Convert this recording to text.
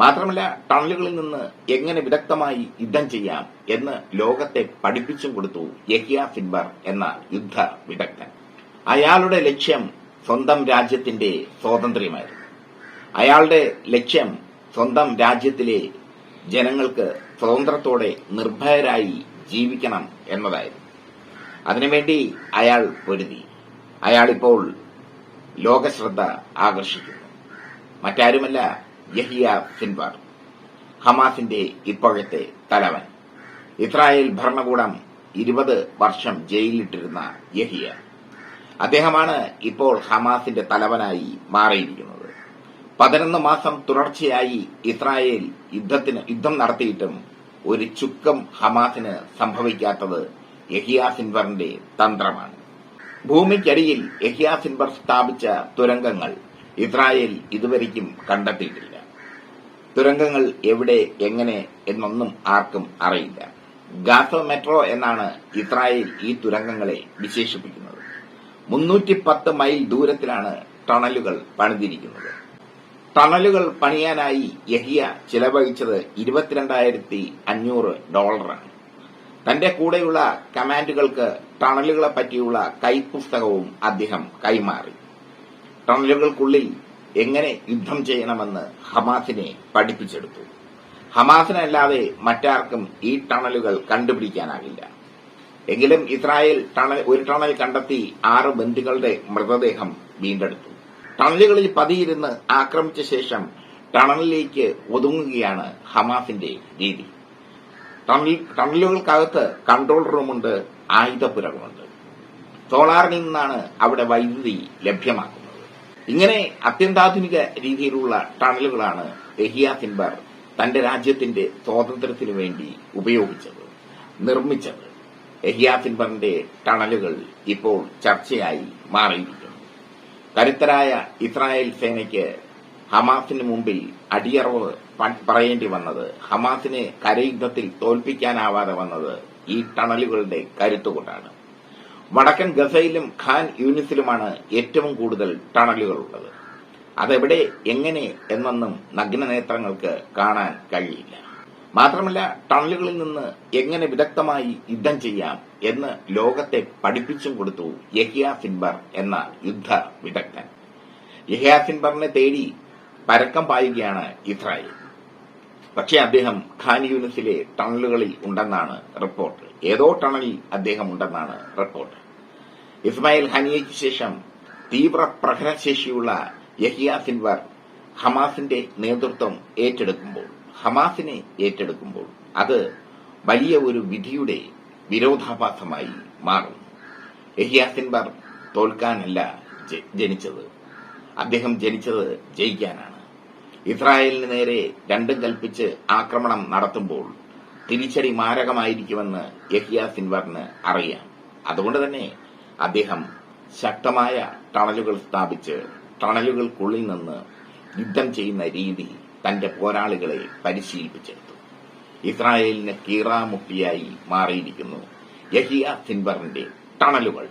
മാത്രമല്ല ടണലുകളിൽ നിന്ന് എങ്ങനെ വിദഗ്ധമായി യുദ്ധം ചെയ്യാം എന്ന് ലോകത്തെ പഠിപ്പിച്ചും കൊടുത്തു യഹിയ ഫിൻബർ എന്ന യുദ്ധ വിദഗ്ധൻ അയാളുടെ ലക്ഷ്യം സ്വന്തം രാജ്യത്തിന്റെ സ്വാതന്ത്ര്യമായിരുന്നു. അയാളുടെ ലക്ഷ്യം സ്വന്തം രാജ്യത്തിലെ ജനങ്ങൾക്ക് സ്വതന്ത്രത്തോടെ നിർഭയരായി ജീവിക്കണം എന്നതായിരുന്നു. അതിനുവേണ്ടി അയാൾ പൊരുതി. അയാളിപ്പോൾ ലോകശ്രദ്ധ ആകർഷിക്കുന്നു. മറ്റാരുമല്ല യഹിയ സിൻവാർ ഹമാസിന്റെ ഇപ്പോഴത്തെ തലവൻ. ഇസ്രായേൽ ഭരണകൂടം ഇരുപത് വർഷം ജയിലിലിട്ടിരുന്ന യഹിയ. അദ്ദേഹമാണ് ഇപ്പോൾ ഹമാസിന്റെ തലവനായി മാറിയിരിക്കുന്നത്. പതിനൊന്ന് മാസം തുടർച്ചയായി ഇസ്രായേൽ യുദ്ധത്തിന് യുദ്ധം നടത്തിയിട്ടും ഒരു ചുക്കം ഹമാസിന് സംഭവിക്കാത്തത് യഹിയ സിൻവറിന്റെ തന്ത്രമാണ്. ഭൂമിക്കടിയിൽ യഹിയ സിൻവർ സ്ഥാപിച്ച തുരങ്കങ്ങൾ ഇസ്രായേൽ ഇതുവരെയും കണ്ടെത്തിയിട്ടില്ല. തുരങ്കങ്ങൾ എവിടെ എങ്ങനെ എന്നൊന്നും ആർക്കും അറിയില്ല. ഗാസ മെട്രോ എന്നാണ് ഇസ്രായേൽ ഈ തുരങ്കങ്ങളെ വിശേഷിപ്പിക്കുന്നത്. മുന്നൂറ്റി പത്ത് മൈൽ ദൂരത്തിലാണ് ടണലുകൾ പണിതിരിക്കുന്നത്. ടണലുകൾ പണിയാനായി യഹിയ ചിലവഴിച്ചത് ഇരുപത്തിരണ്ടായിരത്തി അഞ്ഞൂറ് ഡോളറാണ്. തന്റെ കൂടെയുള്ള കമാൻഡുകൾക്ക് ടണലുകളെ പറ്റിയുള്ള കൈപ്പുസ്തകവും അദ്ദേഹം കൈമാറി. ടണലുകൾക്കുള്ളിൽ എങ്ങനെ യുദ്ധം ചെയ്യണമെന്ന് ഹമാസിനെ പഠിപ്പിച്ചെടുത്തു. ഹമാസിനല്ലാതെ മറ്റാർക്കും ഈ ടണലുകൾ കണ്ടുപിടിക്കാനാകില്ല. എങ്കിലും ഇസ്രായേൽ ടണൽ ഒരു ടണൽ കണ്ടെത്തി ആറ് ബന്ധുക്കളുടെ മൃതദേഹം വീണ്ടെടുത്തു. ടണലുകളിൽ പതിയിരുന്ന് ആക്രമിച്ച ശേഷം ടണലിലേക്ക് ഒതുങ്ങുകയാണ് ഹമാസിന്റെ രീതി. ടണലുകൾക്കകത്ത് കൺട്രോൾ റൂമുണ്ട് ആയുധപുരകമുണ്ട് സോളാറിൽ നിന്നാണ് അവിടെ വൈദ്യുതി ലഭ്യമാക്കുന്നത്. ഇങ്ങനെ അത്യന്താധുനിക രീതിയിലുള്ള ടണലുകളാണ് എഹിയ സിൻബർ തന്റെ രാജ്യത്തിന്റെ സ്വാതന്ത്ര്യത്തിനു വേണ്ടി ഉപയോഗിച്ചത് നിർമ്മിച്ചത്. എഹിയ സിൻബറിന്റെ ടണലുകൾ ഇപ്പോൾ ചർച്ചയായി മാറിയിരിക്കുന്നു. കരുത്തരായ ഇസ്രായേൽ സേനയ്ക്ക് ഹമാസിന് മുമ്പിൽ അടിയറവ് പറയേണ്ടി വന്നത് ഹമാസിനെ കരയുദ്ധത്തിൽ തോൽപ്പിക്കാനാവാതെ വന്നത് ഈ ടണലുകളുടെ കരുത്തുകൊണ്ടാണ്. വടക്കൻ ഗസയിലും ഖാൻ യൂനിസിലുമാണ് ഏറ്റവും കൂടുതൽ ടണലുകളുള്ളത്. അതെവിടെ എങ്ങനെ എന്നൊന്നും നഗ്നനേത്രങ്ങൾക്ക് കാണാൻ കഴിയില്ല. മാത്രമല്ല ടണലുകളിൽ നിന്ന് എങ്ങനെ വിദഗ്ധമായി യുദ്ധം ചെയ്യാം എന്ന് ലോകത്തെ പഠിപ്പിച്ചും കൊടുത്തു യഹിയ സിൻബർ എന്ന യുദ്ധ വിദഗ്ധൻ യഹിയ സിൻബറിനെ തേടി പരക്കം പായുകയാണ് ഇസ്രായേൽ. പക്ഷേ അദ്ദേഹം ഖാൻ യൂണിസിലെ ടണലുകളിൽ ഉണ്ടെന്നാണ് റിപ്പോർട്ട്. ഏതോ ടണലിൽ അദ്ദേഹം ഉണ്ടെന്നാണ് റിപ്പോർട്ട്. ഇസ്മായിൽ ഹനിയയ്ക്ക് ശേഷം തീവ്ര പ്രഹരശേഷിയുള്ള യഹിയ സിൻവർ ഹമാസിന്റെ നേതൃത്വം ഏറ്റെടുക്കുമ്പോൾ ഹമാസിനെ ഏറ്റെടുക്കുമ്പോൾ അത് വലിയ ഒരു വിധിയുടെ വിരോധാഭാസമായി മാറും. യഹിയ സിൻവർ തോൽക്കാനല്ല ജനിച്ചത്. അദ്ദേഹം ജനിച്ചത് ജയിക്കാനാണ്. ഇസ്രായേലിന് നേരെ രണ്ടും കൽപ്പിച്ച് ആക്രമണം നടത്തുമ്പോൾ തിരിച്ചടി മാരകമായിരിക്കുമെന്ന് യഹിയ സിൻവറിന് അറിയാം. അതുകൊണ്ട് തന്നെ അദ്ദേഹം ശക്തമായ ടണലുകൾ സ്ഥാപിച്ച് ടണലുകൾക്കുള്ളിൽ നിന്ന് യുദ്ധം ചെയ്യുന്ന രീതി തന്റെ പോരാളികളെ പരിശീലിപ്പിച്ചെടുത്തു. ഇസ്രായേലിന് കീറാമുട്ടിയായി മാറിയിരിക്കുന്നു യഹിയ സിൻവറിന്റെ ടണലുകൾ.